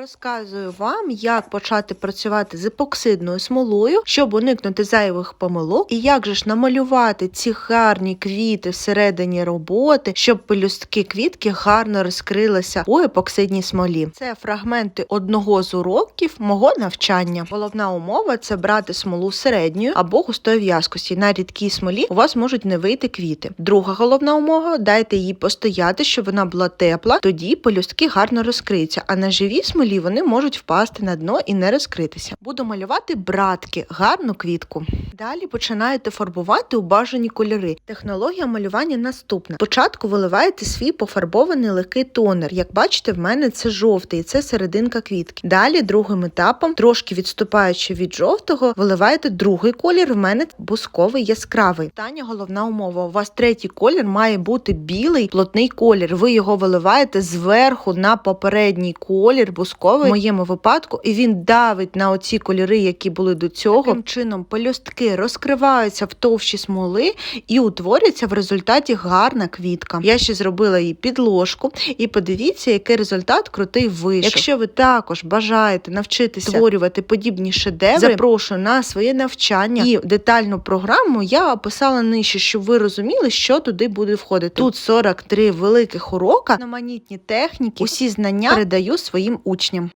Розказую вам, як почати працювати з епоксидною смолою, щоб уникнути зайвих помилок, і як же ж намалювати ці гарні квіти всередині роботи, щоб пелюстки квітки гарно розкрилися у епоксидній смолі. Це фрагменти одного з уроків мого навчання. Головна умова це брати смолу середньої або густої в'язкості. На рідкій смолі у вас можуть не вийти квіти. Друга головна умова дайте їй постояти, щоб вона була тепла, тоді пелюстки гарно розкриються. А на живій смолі вони можуть впасти на дно і не розкритися. Буду малювати братки, гарну квітку. Далі починаєте фарбувати у бажані кольори. Технологія малювання наступна. Спочатку виливаєте свій пофарбований легкий тонер. Як бачите, в мене це жовтий, це серединка квітки. Далі другим етапом, трошки відступаючи від жовтого, виливаєте другий колір. В мене бусковий яскравий. Таня головна умова. У вас третій колір має бути білий плотний колір. Ви його виливаєте зверху на попередній колір бусковий в моєму випадку, і він давить на оці кольори, які були до цього. Таким чином пелюстки розкриваються в товщі смоли і утворюється в результаті гарна квітка. Я ще зробила її підложку, і подивіться, який результат крутий вийшов. Якщо ви також бажаєте навчитися створювати подібні шедеври, запрошую на своє навчання і детальну програму я описала нижче, щоб ви розуміли, що туди буде входити. Тут 43 великих урока, наманітні техніки, усі знання передаю своїм учням.